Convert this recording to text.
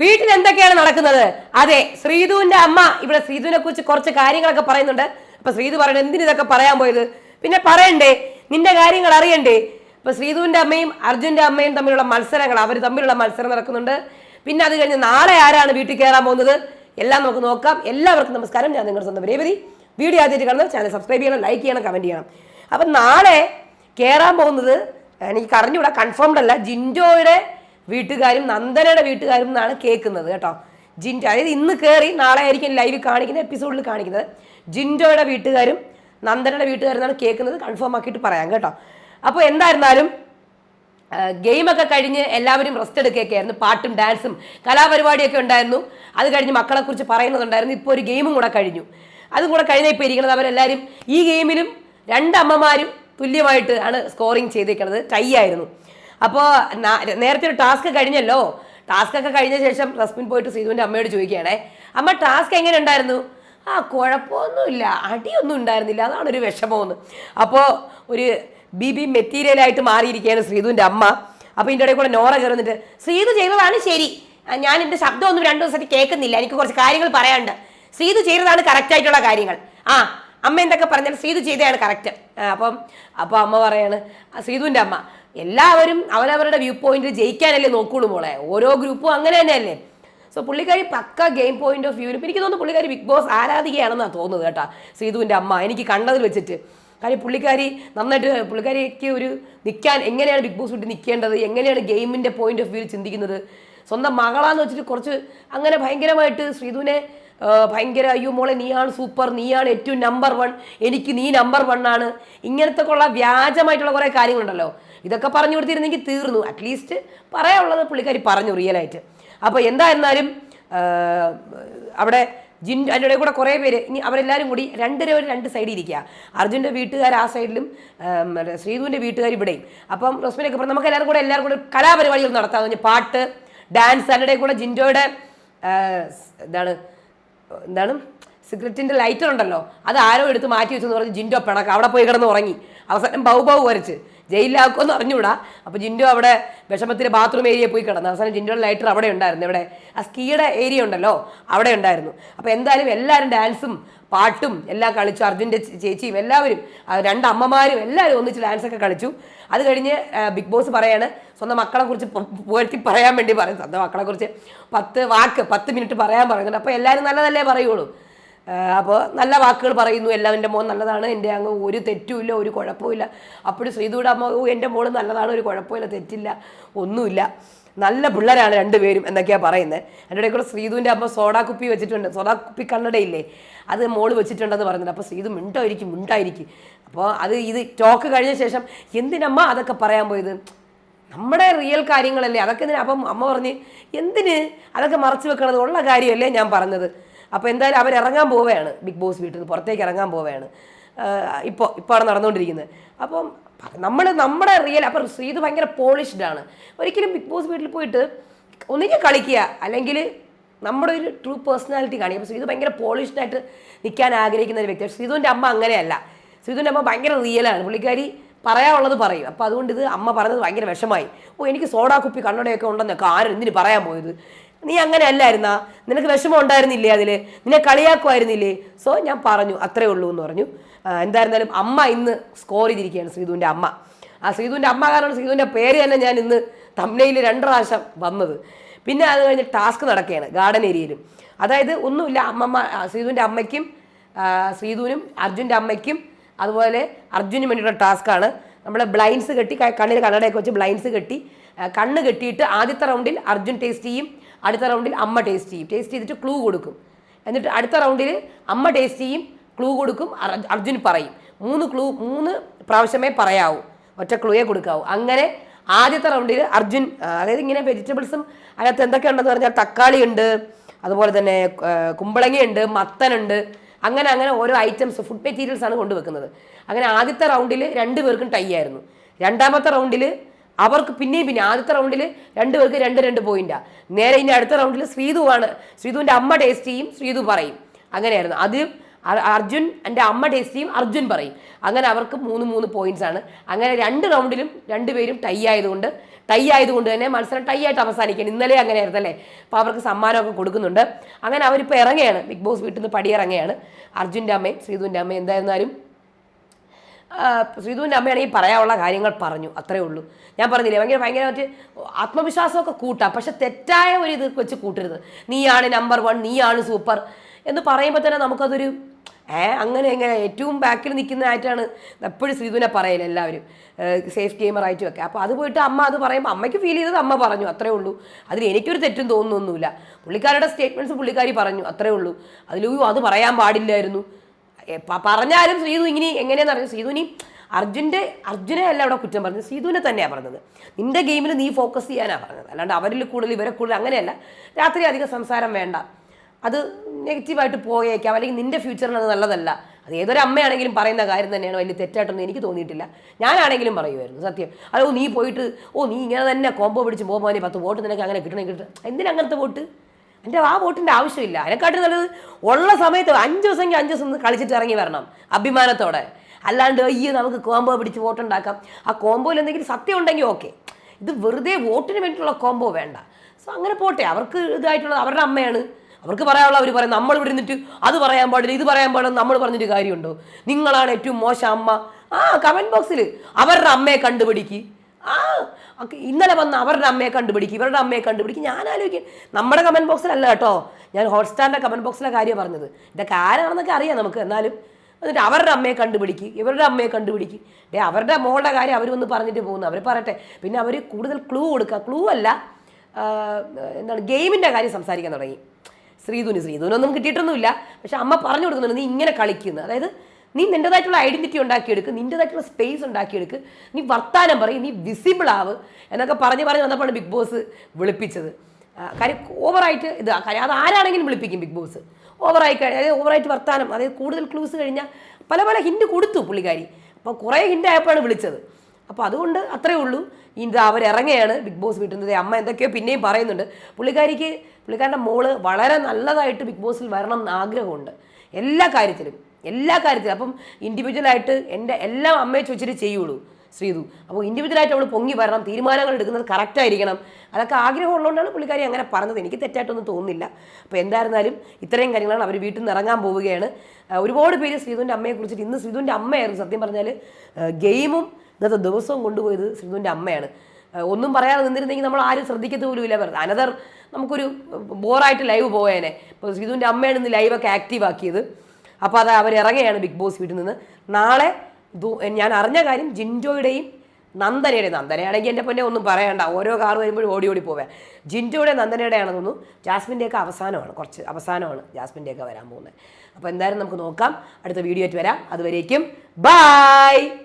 വീട്ടിൽ എന്തൊക്കെയാണ് നടക്കുന്നത്? അതെ ശ്രീധുവിന്റെ അമ്മ ഇവിടെ ശ്രീധുവിനെ കുറിച്ച് കുറച്ച് കാര്യങ്ങളൊക്കെ പറയുന്നുണ്ട്. അപ്പൊ ശ്രീധു പറയുന്നത് എന്തിനു ഇതൊക്കെ പറയാൻ പോയത്? പിന്നെ പറയണ്ടേ നിന്റെ കാര്യങ്ങൾ അറിയണ്ടേ? ഇപ്പൊ ശ്രീധുവിന്റെ അമ്മയും അർജുന്റെ അമ്മയും തമ്മിലുള്ള മത്സരങ്ങൾ അവർ തമ്മിലുള്ള മത്സരം നടക്കുന്നുണ്ട്. പിന്നെ അത് കഴിഞ്ഞ് നാളെ ആരാണ് വീട്ടിൽ കയറാൻ പോകുന്നത്? എല്ലാം നമുക്ക് നോക്കാം. എല്ലാവർക്കും നമസ്കാരം. ഞാൻ നിങ്ങളുടെ സ്വന്തം രേവതി. വീഡിയോ ആദ്യമായിട്ട് കാണുന്നത് ചാനൽ സബ്സ്ക്രൈബ് ചെയ്യണം ലൈക്ക് ചെയ്യണം കമന്റ് ചെയ്യണം. അപ്പം നാളെ കയറാൻ പോകുന്നത് എനിക്ക് അറിഞ്ഞുകൂടാ കൺഫേംഡ് അല്ല ജിൻഡോയുടെ വീട്ടുകാരും നന്ദനയുടെ വീട്ടുകാരും എന്നാണ് കേൾക്കുന്നത് കേട്ടോ. ജിൻഡോ അതായത് ഇന്ന് കയറി നാളെ ആയിരിക്കും ലൈവ് കാണിക്കുന്ന എപ്പിസോഡിൽ കാണിക്കുന്നത്. ജിൻഡോയുടെ വീട്ടുകാരും നന്ദനയുടെ വീട്ടുകാരും എന്നാണ് കേൾക്കുന്നത്. കൺഫേം ആക്കിയിട്ട് പറയാം കേട്ടോ. അപ്പോൾ എന്തായിരുന്നാലും ഗെയിമൊക്കെ കഴിഞ്ഞ് എല്ലാവരും റെസ്റ്റ് എടുക്കുകയൊക്കെ ആയിരുന്നു പാട്ടും ഡാൻസും കലാപരിപാടിയൊക്കെ ഉണ്ടായിരുന്നു. അത് കഴിഞ്ഞ് മക്കളെക്കുറിച്ച് പറയുന്നതുണ്ടായിരുന്നു. ഇപ്പോൾ ഒരു ഗെയിമും കൂടെ കഴിഞ്ഞു. അതും കൂടെ കഴിഞ്ഞ ഇപ്പോൾ ഇരിക്കുന്നത് അവരെല്ലാവരും ഈ ഗെയിമിലും രണ്ട് അമ്മമാരും തുല്യമായിട്ട് ആണ് സ്കോറിങ് ചെയ്തേക്കുന്നത് ടൈ ആയിരുന്നു. അപ്പോൾ നേരത്തെ ഒരു ടാസ്ക് കഴിഞ്ഞല്ലോ. ടാസ്ക് ഒക്കെ കഴിഞ്ഞ ശേഷം റസ്മിൻ പോയിട്ട് സീതുവിന്റെ അമ്മയോട് ചോദിക്കുകയാണേ അമ്മ ടാസ്ക് എങ്ങനെ ഉണ്ടായിരുന്നു? ആ കുഴപ്പമൊന്നുമില്ല. അടിയൊന്നും ഉണ്ടായിരുന്നില്ല. അതാണ് ഒരു വിഷമമെന്ന്. അപ്പോൾ ഒരു ബി ബി മെറ്റീരിയലായിട്ട് മാറിയിരിക്കുകയാണ് ശ്രീധുവിന്റെ അമ്മ. അപ്പോൾ ഇതിന്റെ ഇടയിൽ കൂടെ നോറ കയറുന്നിട്ട് ചെയ്തതാണ് ശരി. ഞാൻ എന്റെ ശബ്ദമൊന്നും രണ്ടു ദിവസമായിട്ട് കേൾക്കുന്നില്ല. എനിക്ക് കുറച്ച് കാര്യങ്ങൾ പറയാണ്ട് ശ്രീധു ചെയ്തതാണ് കറക്റ്റ് ആയിട്ടുള്ള കാര്യങ്ങൾ. ആ അമ്മ എന്തൊക്കെ പറഞ്ഞാൽ ശ്രീധു ചെയ്തതാണ് കറക്റ്റ് അപ്പം അപ്പോൾ അമ്മ പറയാണ് ശ്രീധുവിന്റെ അമ്മ എല്ലാവരും അവരവരുടെ വ്യൂ പോയിന്റ് ജയിക്കാനല്ലേ നോക്കുള്ളൂ മോളെ. ഓരോ ഗ്രൂപ്പും അങ്ങനെ തന്നെയല്ലേ. സോ പുള്ളിക്കാരി പക്ക ഗെയിം പോയിന്റ് ഓഫ് വ്യൂ എനിക്ക് തോന്നുന്നു പുള്ളിക്കാരി ബിഗ് ബോസ് ആരാധികയാണെന്നാണ് തോന്നുന്നത് കേട്ടോ. സീതുവിന്റെ അമ്മ എനിക്ക് കണ്ടതിൽ വെച്ചിട്ട്. കാര്യം പുള്ളിക്കാരി നന്നായിട്ട് പുള്ളിക്കാരിക്ക് ഒരു നിൽക്കാൻ എങ്ങനെയാണ് ബിഗ് ബോസ് വിട്ട് നിൽക്കേണ്ടത് എങ്ങനെയാണ് ഗെയിമിന്റെ പോയിന്റ് ഓഫ് വ്യൂ ചിന്തിക്കുന്നത്? സ്വന്തം മകളാന്ന് വെച്ചിട്ട് കുറച്ച് അങ്ങനെ ഭയങ്കരമായിട്ട് ശ്രീധുവിനെ ഭയങ്കര അയ്യോ മോളെ നീയാണ് സൂപ്പർ നീയാണ് ഏറ്റവും നമ്പർ വൺ എനിക്ക് നീ നമ്പർ വൺ ആണ്. ഇങ്ങനത്തെ വ്യാജമായിട്ടുള്ള കുറേ കാര്യങ്ങളുണ്ടല്ലോ. ഇതൊക്കെ പറഞ്ഞു കൊടുത്തിരുന്നെങ്കിൽ തീർന്നു. അറ്റ്ലീസ്റ്റ് പറയാനുള്ളത് പുള്ളിക്കാരി പറഞ്ഞു റിയലായിട്ട് അപ്പോൾ എന്തായിരുന്നാലും അവിടെ ജിൻ അതിന്റെ കൂടെ കുറേ പേര് ഇനി അവരെല്ലാവരും കൂടി രണ്ടര ഒരു രണ്ട് സൈഡിൽ ഇരിക്കുക. അർജുന്റെ വീട്ടുകാർ ആ സൈഡിലും ശ്രീധുവിന്റെ വീട്ടുകാർ ഇവിടെയും. അപ്പം റസ്മിനൊക്കെ പറഞ്ഞു നമുക്ക് എല്ലാവരും കൂടെ എല്ലാവരും കൂടെ കലാപരിപാടികൾ നടത്താമെന്ന് പറഞ്ഞാൽ പാട്ട് ഡാൻസ് അതിന്റെ കൂടെ ജിൻഡോയുടെ എന്താണ് എന്താണ് സിഗരറ്റിന്റെ ലൈറ്റർ ഉണ്ടല്ലോ. അത് ആരോ എടുത്ത് മാറ്റി വെച്ചെന്ന് പറഞ്ഞ് ജിൻഡോ പിണക്ക്. അവിടെ പോയി കിടന്ന് ഉറങ്ങി. അവസാനം ബൗ ബൗ വരച്ച്. ജയിലിലാക്കുമെന്ന് അറിഞ്ഞൂടാ. അപ്പോൾ ജിൻഡു അവിടെ വിഷമത്തിൽ ബാത്റൂം ഏരിയ പോയി കിടന്നു. അവസാനം ജിൻഡോയുടെ ലൈറ്റർ അവിടെ ഉണ്ടായിരുന്നു. ഇവിടെ ആ സ്കീയുടെ ഏരിയ ഉണ്ടല്ലോ. അവിടെ ഉണ്ടായിരുന്നു. അപ്പോൾ എന്തായാലും എല്ലാവരും ഡാൻസും പാട്ടും എല്ലാം കളിച്ചു. അർജുന്റെ ചേച്ചിയും എല്ലാവരും രണ്ട് അമ്മമാരും എല്ലാവരും ഒന്നിച്ച് ഡാൻസൊക്കെ കളിച്ചു. അത് കഴിഞ്ഞ് ബിഗ് ബോസ് പറയാണ് സ്വന്തം മക്കളെ കുറിച്ച് പുകഴ്ത്തി പറയാൻ വേണ്ടി പറയും. സ്വന്തം മക്കളെ കുറിച്ച് പത്ത് വാക്ക് പത്ത് മിനിറ്റ് പറയാൻ പറയുന്നുണ്ട്. അപ്പോൾ എല്ലാവരും നല്ലതല്ലേ പറയുള്ളൂ. അപ്പോൾ നല്ല വാക്കുകൾ പറയുന്നു എല്ലാം എന്റെ മോൻ നല്ലതാണ് എന്റെ അങ്ങ് ഒരു തെറ്റുമില്ല ഒരു കുഴപ്പമില്ല അപ്പോഴും ശ്രീധുവിടെ അമ്മ എന്റെ മോൾ നല്ലതാണ് ഒരു കുഴപ്പമില്ല തെറ്റില്ല ഒന്നുമില്ല. നല്ല പിള്ളേരാണ് രണ്ടുപേരും എന്നൊക്കെയാണ് പറയുന്നത് എന്റെ ഇടയിൽ കൂടെ അമ്മ സോഡാ കുപ്പി വെച്ചിട്ടുണ്ട് സോഡാ കുപ്പി കണ്ണടയില്ലേ അത് മോൾ വെച്ചിട്ടുണ്ടെന്ന് പറയുന്നുണ്ട്. അപ്പോൾ ശ്രീധു മിണ്ടായിരിക്കും മിണ്ടായിരിക്കും. അപ്പോൾ അത് ഇത് ടോക്ക് കഴിഞ്ഞ ശേഷം എന്തിനമ്മ അതൊക്കെ പറയാൻ പോയത്? നമ്മുടെ റിയൽ കാര്യങ്ങളല്ലേ അതൊക്കെ എന്തിനാ? അപ്പം അമ്മ പറഞ്ഞ് എന്തിന്? അതൊക്കെ മറച്ചു വെക്കണത് ഉള്ള കാര്യമല്ലേ ഞാൻ പറഞ്ഞത്. അപ്പോൾ എന്തായാലും അവർ ഇറങ്ങാൻ പോവുകയാണ്. ബിഗ് ബോസ് വീട്ടിൽ നിന്ന് പുറത്തേക്ക് ഇറങ്ങാൻ പോവുകയാണ്. ഇപ്പോൾ ഇപ്പോൾ ആണ് നടന്നുകൊണ്ടിരിക്കുന്നത്. അപ്പം നമ്മൾ നമ്മുടെ റിയൽ അപ്പം ശ്രീത് ഭയങ്കര പോളിഷ്ഡ് ആണ്. ഒരിക്കലും ബിഗ് ബോസ് വീട്ടിൽ പോയിട്ട് ഒന്നിക്ക് കളിക്കുക അല്ലെങ്കിൽ നമ്മുടെ ഒരു ട്രൂ പേഴ്സണാലിറ്റി കാണിക്കും അപ്പോൾ ശ്രീതു ഭയങ്കര പോളിഷ്ഡ് ആയിട്ട് നിൽക്കാൻ ആഗ്രഹിക്കുന്ന ഒരു വ്യക്തിയാണ്. ശ്രീതുവിന്റെ അമ്മ അങ്ങനെയല്ല. ശ്രീതുവിന്റെ അമ്മ ഭയങ്കര റിയലാണ് പുള്ളിക്കാരി പറയാനുള്ളത് പറയും. അപ്പോൾ അതുകൊണ്ട് ഇത് അമ്മ പറഞ്ഞത് ഭയങ്കര വിഷമായി. ഓ എനിക്ക് സോഡാ കുപ്പി കണ്ണടയൊക്കെ ഉണ്ടെന്നൊക്കെ ആരും എന്തിന് പറയാൻ പോയത്? നീ അങ്ങനെ അല്ലായിരുന്നാ? നിനക്ക് വിഷമം ഉണ്ടായിരുന്നില്ലേ അതിൽ നിന്നെ കളിയാക്കുമായിരുന്നില്ലേ? സോ ഞാൻ പറഞ്ഞു അത്രേ ഉള്ളൂ എന്ന് പറഞ്ഞു. എന്തായിരുന്നാലും അമ്മ ഇന്ന് സ്കോർ ചെയ്തിരിക്കുകയാണ് ശ്രീതുവിന്റെ അമ്മ. ആ ശ്രീതുവിന്റെ അമ്മ കാരണം ശ്രീതുവിന്റെ പേര് തന്നെ ഞാൻ ഇന്ന് തമ്മിലയിൽ രണ്ട് പ്രാവശ്യം വന്നത്. പിന്നെ അത് കഴിഞ്ഞ് ടാസ്ക് നടക്കുകയാണ് ഗാർഡൻ ഏരിയയിലും അതായത് ഒന്നുമില്ല അമ്മമ്മ ശ്രീധുവിന്റെ അമ്മയ്ക്കും ശ്രീധുവിനും അർജുന്റെ അമ്മയ്ക്കും അതുപോലെ അർജുനും വേണ്ടിയിട്ടുള്ള ടാസ്ക്കാണ് നമ്മളെ ബ്ലൈൻസ് കെട്ടി കണ്ണിൽ കണ്ണടയൊക്കെ വെച്ച് ബ്ലൈൻസ് കെട്ടി കണ്ണ് കെട്ടിയിട്ട് ആദ്യത്തെ റൗണ്ടിൽ അർജുൻ ടേസ്റ്റ് ചെയ്യും. അടുത്ത റൗണ്ടിൽ അമ്മ ടേസ്റ്റ് ചെയ്യും. ടേസ്റ്റ് ചെയ്തിട്ട് ക്ലൂ കൊടുക്കും. എന്നിട്ട് അടുത്ത റൗണ്ടിൽ അമ്മ ടേസ്റ്റ് ചെയ്യും ക്ലൂ കൊടുക്കും അർജുൻ പറയും. മൂന്ന് ക്ലൂ മൂന്ന് പ്രാവശ്യമേ പറയാവൂ. ഒറ്റ ക്ലൂയെ കൊടുക്കാവൂ. അങ്ങനെ ആദ്യത്തെ റൗണ്ടിൽ അർജുൻ അതായത് ഇങ്ങനെ വെജിറ്റബിൾസും അതിനകത്ത് എന്തൊക്കെയുണ്ടെന്ന് പറഞ്ഞാൽ തക്കാളി ഉണ്ട് അതുപോലെ തന്നെ കുമ്പളങ്ങയുണ്ട് മത്തനുണ്ട് അങ്ങനെ അങ്ങനെ ഓരോ ഐറ്റംസ് ഫുഡ് മെറ്റീരിയൽസ് ആണ് കൊണ്ടുവെക്കുന്നത്. അങ്ങനെ ആദ്യത്തെ റൗണ്ടിൽ രണ്ട് പേർക്കും ടൈ ആയിരുന്നു. രണ്ടാമത്തെ റൗണ്ടിൽ അവർക്ക് പിന്നെയും പിന്നെ ആദ്യത്തെ റൗണ്ടിൽ രണ്ട് പേർക്ക് രണ്ട് രണ്ട് പോയിന്റാ. നേരെ ഇനി അടുത്ത റൗണ്ടിൽ ശ്രീതുവാണ്. ശ്രീതുവിന്റെ അമ്മ ടേസ്റ്റ് ചെയ്യും ശ്രീതു പറയും. അങ്ങനെയായിരുന്നു. അത് അർ- അർജുൻ എന്റെ അമ്മ ടേസ്റ്റ് ചെയ്യും അർജുൻ പറയും. അങ്ങനെ അവർക്ക് മൂന്ന് മൂന്ന് പോയിന്റ്സ് ആണ്. അങ്ങനെ രണ്ട് റൗണ്ടിലും രണ്ടുപേരും ടൈ ആയതുകൊണ്ട് ടൈ ആയതുകൊണ്ട് തന്നെ മത്സരം ടൈ ആയിട്ട് അവസാനിക്കണം ഇന്നലെ അങ്ങനെ ആയിരുന്നല്ലേ അപ്പോൾ അവർക്ക് സമ്മാനമൊക്കെ കൊടുക്കുന്നുണ്ട്. അങ്ങനെ അവരിപ്പോൾ ഇറങ്ങുകയാണ്. ബിഗ് ബോസ് വീട്ടിൽ നിന്ന് പടിയിറങ്ങുകയാണ്. അർജുന്റെ അമ്മയും ശ്രീധുവിന്റെ അമ്മയും എന്തായിരുന്നാലും ശ്രീധുവിന്റെ അമ്മയാണെങ്കിൽ പറയാനുള്ള കാര്യങ്ങൾ പറഞ്ഞു അത്രേ ഉള്ളൂ. ഞാൻ പറഞ്ഞില്ലേ ഭയങ്കര ഭയങ്കരമായിട്ട് ആത്മവിശ്വാസമൊക്കെ കൂട്ടാം പക്ഷെ തെറ്റായ ഒരു ഇത് വെച്ച് കൂട്ടരുത്. നീയാണ് നമ്പർ വൺ നീയാണ് സൂപ്പർ എന്ന് പറയുമ്പോൾ തന്നെ നമുക്കതൊരു ഏ അങ്ങനെ എങ്ങനെ ഏറ്റവും ബാക്കിൽ നിൽക്കുന്നതായിട്ടാണ് എപ്പോഴും ശ്രീധുവിനെ പറയൽ എല്ലാവരും. സേഫ് ഗെയിമർ ആയിട്ട് വെക്കുക അപ്പോൾ അത് പോയിട്ട് അമ്മ അത് പറയുമ്പോൾ അമ്മയ്ക്ക് ഫീൽ ചെയ്തത് അമ്മ പറഞ്ഞു അത്രേ ഉള്ളൂ. അതിൽ എനിക്കൊരു തെറ്റും തോന്നുന്നൊന്നുമില്ല. പുള്ളിക്കാരുടെ സ്റ്റേറ്റ്മെന്റ്സ് പുള്ളിക്കാരി പറഞ്ഞു അത്രേ ഉള്ളൂ. അതിലൂ അത് പറയാൻ പാടില്ലായിരുന്നു. പറഞ്ഞാലും സീതു ഇങ്ങനെ എങ്ങനെയാണെന്ന് അറിയാം ശ്രീധുനി അർജുന്റെ അർജുനെ അല്ല അവിടെ കുറ്റം പറഞ്ഞത്. സീതുവിനെ തന്നെയാണ് പറഞ്ഞത്. നിന്റെ ഗെയിമിൽ നീ ഫോക്കസ് ചെയ്യാനാണ് പറഞ്ഞത്. അല്ലാണ്ട് അവരിൽ കൂടുതൽ ഇവരെ കൂടുതൽ അങ്ങനെയല്ല. രാത്രി അധികം സംസാരം വേണ്ട. അത് നെഗറ്റീവായിട്ട് പോയേക്കാം. അല്ലെങ്കിൽ നിന്റെ ഫ്യൂച്ചറിന് അത് നല്ലതല്ല. അത് ഏതൊരു അമ്മയാണെങ്കിലും പറയുന്ന കാര്യം തന്നെയാണ്. വലിയ തെറ്റായിട്ടൊന്നും എനിക്ക് തോന്നിയിട്ടില്ല. ഞാനാണെങ്കിലും പറയുമായിരുന്നു സത്യം. അതോ നീ പോയിട്ട് ഓ നീ ഇങ്ങനെ തന്നെ കോമ്പോ പിടിച്ച് പോകുമ്പോൾ പത്ത് വോട്ട് നിനക്ക് അങ്ങനെ കിട്ടണേ കിട്ടണം. എന്തിനങ്ങനത്തെ വോട്ട്? എന്റെ ആ വോട്ടിന്റെ ആവശ്യമില്ല. അതിനെക്കാട്ടും നല്ലത് ഉള്ള സമയത്ത് അഞ്ച് ദിവസമെങ്കിൽ അഞ്ച് ദിവസം കളിച്ചിട്ട് ഇറങ്ങി വരണം അഭിമാനത്തോടെ. അല്ലാണ്ട് അയ്യോ നമുക്ക് കോംബോ പിടിച്ച് വോട്ടുണ്ടാക്കാം ആ കോംബോയിൽ എന്തെങ്കിലും സത്യം ഉണ്ടെങ്കിൽ ഓക്കെ. ഇത് വെറുതെ വോട്ടിന് വേണ്ടിയിട്ടുള്ള കോംബോ വേണ്ട. സോ അങ്ങനെ പോട്ടെ. അവർക്ക് ഇതായിട്ടുള്ളത് അവരുടെ അമ്മയാണ്. അവർക്ക് പറയാനുള്ള അവർ പറയും. നമ്മൾ ഇവിടെ നിന്നിട്ട് അത് പറയാൻ പാടില്ല ഇത് പറയാൻ പാടില്ല നമ്മൾ പറഞ്ഞിട്ട് കാര്യമുണ്ടോ? നിങ്ങളാണ് ഏറ്റവും മോശം അമ്മ. ആ കമന്റ് ബോക്സിൽ അവരുടെ അമ്മയെ കണ്ടുപിടിക്ക്. ആ ഇന്നലെ വന്ന അവരുടെ അമ്മയെ കണ്ടുപിടിക്കും ഇവരുടെ അമ്മയെ കണ്ടുപിടിക്കും. ഞാൻ ആലോചിക്കും നമ്മുടെ കമന്റ് ബോക്സിലല്ല കേട്ടോ. ഞാൻ ഹോട്ട്സ്റ്റാറിന്റെ കമന്റ് ബോക്സിലെ കാര്യം പറഞ്ഞത്. ഇതൊക്കെ ആരാണെന്നൊക്കെ അറിയാം നമുക്ക് എന്നാലും. എന്നിട്ട് അവരുടെ അമ്മയെ കണ്ടുപിടിക്കും ഇവരുടെ അമ്മയെ കണ്ടുപിടിക്കും. ഡേ അവരുടെ മോളുടെ കാര്യം അവർ വന്ന് പറഞ്ഞിട്ട് പോകുന്നു. അവർ പറയട്ടെ. പിന്നെ അവർ കൂടുതൽ ക്ലൂ കൊടുക്കുക ക്ലൂ അല്ല എന്താണ് ഗെയിമിന്റെ കാര്യം സംസാരിക്കാൻ തുടങ്ങി. ശ്രീധുനി ശ്രീധുനൊന്നും കിട്ടിയിട്ടൊന്നുമില്ല. പക്ഷെ അമ്മ പറഞ്ഞു കൊടുക്കുന്നുണ്ട് നീ ഇങ്ങനെ കളിക്കുന്നു. അതായത് നീ നിന്റെതായിട്ടുള്ള ഐഡന്റിറ്റി ഉണ്ടാക്കിയെടുക്ക് നിന്റെതായിട്ടുള്ള സ്പേസ് ഉണ്ടാക്കിയെടുക്ക്. നീ വർത്താനം പറയും നീ വിസിബിൾ ആവ് എന്നൊക്കെ പറഞ്ഞ് പറഞ്ഞ് വന്നപ്പോഴാണ് ബിഗ് ബോസ് വിളിപ്പിച്ചത്. കാര്യം ഓവറായിട്ട് ഇത് കാര്യം അത് ആരാണെങ്കിലും വിളിപ്പിക്കും ബിഗ് ബോസ് ഓവറായി കഴിഞ്ഞാൽ അതായത് ഓവറായിട്ട് വർത്താനം അതായത് കൂടുതൽ ക്ലൂസ് കഴിഞ്ഞാൽ പല പല ഹിൻഡ് കൊടുത്തു പുള്ളിക്കാരി. അപ്പോൾ കുറേ ഹിൻഡ് ആയപ്പോഴാണ് വിളിച്ചത്. അപ്പോൾ അതുകൊണ്ട് അത്രേ ഉള്ളൂ. ഇത് അവരിറങ്ങുകയാണ് ബിഗ് ബോസ് വീട്ടുന്നത് അമ്മ എന്തൊക്കെയോ പിന്നെയും പറയുന്നുണ്ട്. പുള്ളിക്കാരിക്ക് പുള്ളിക്കാരുടെ മോൾ വളരെ നല്ലതായിട്ട് ബിഗ് ബോസിൽ വരണം എന്ന് ആഗ്രഹമുണ്ട്. എല്ലാ കാര്യത്തിലും. എല്ലാ കാര്യത്തിലും. അപ്പം ഇൻഡിവിജ്വലായിട്ട് എന്റെ എല്ലാം അമ്മയെ ചോദിച്ചിട്ട് ചെയ്യുള്ളൂ ശ്രീതു. അപ്പോൾ ഇൻഡിവിജ്വലായിട്ട് അവൾ പൊങ്ങി വരണം തീരുമാനങ്ങൾ എടുക്കുന്നത് കറക്റ്റായിരിക്കണം അതൊക്കെ ആഗ്രഹമുള്ളതുകൊണ്ടാണ് പുള്ളിക്കാരി അങ്ങനെ പറഞ്ഞത്. എനിക്ക് തെറ്റായിട്ടൊന്നും തോന്നുന്നില്ല. അപ്പോൾ എന്തായിരുന്നാലും ഇത്രയും കാര്യങ്ങളാണ് അവർ വീട്ടിൽ നിന്ന് ഇറങ്ങാൻ പോവുകയാണ്. ഒരുപാട് പേര് ശ്രീതുവിന്റെ അമ്മയെ കുറിച്ചിട്ട് ഇന്ന് ശ്രീതുവിന്റെ അമ്മയായിരുന്നു സത്യം പറഞ്ഞാൽ ഗെയിമും ഇന്നത്തെ ദിവസവും കൊണ്ടുപോയത് ശ്രീതുവിന്റെ അമ്മയാണ്. ഒന്നും പറയാതെ നിന്നിരുന്നെങ്കിൽ നമ്മൾ ആരും ശ്രദ്ധിക്കത്ത് പോലും ഇല്ല അനദർ നമുക്കൊരു ബോറായിട്ട് ലൈവ് പോയേനെ. അപ്പോൾ ശ്രീതുവിന്റെ അമ്മയാണ് ഇന്ന് ലൈവൊക്കെ ആക്റ്റീവ് ആക്കിയത്. അപ്പോൾ അത് അവർ ഇറങ്ങുകയാണ് ബിഗ് ബോസ് വീട്ടിൽ നിന്ന്. നാളെ ഞാൻ അറിഞ്ഞ കാര്യം ജിൻജോയുടെയും നന്ദനയുടെയും നന്ദനയാണെങ്കിൽ എന്റെ പൊന്നെ ഒന്നും പറയണ്ട. ഓരോ കാർ വരുമ്പോഴും ഓടി ഓടി പോവേ. ജിൻജോയുടെ നന്ദനയുടെ ആണെന്ന് തോന്നുന്നു. ജാസ്മിന്റെയൊക്കെ അവസാനമാണ്. കുറച്ച് അവസാനമാണ് ജാസ്മിന്റെയൊക്കെ വരാൻ പോകുന്നത്. അപ്പോൾ എന്തായാലും നമുക്ക് നോക്കാം. അടുത്ത വീഡിയോ ആയിട്ട് വരാം. അതുവരേക്കും ബായ്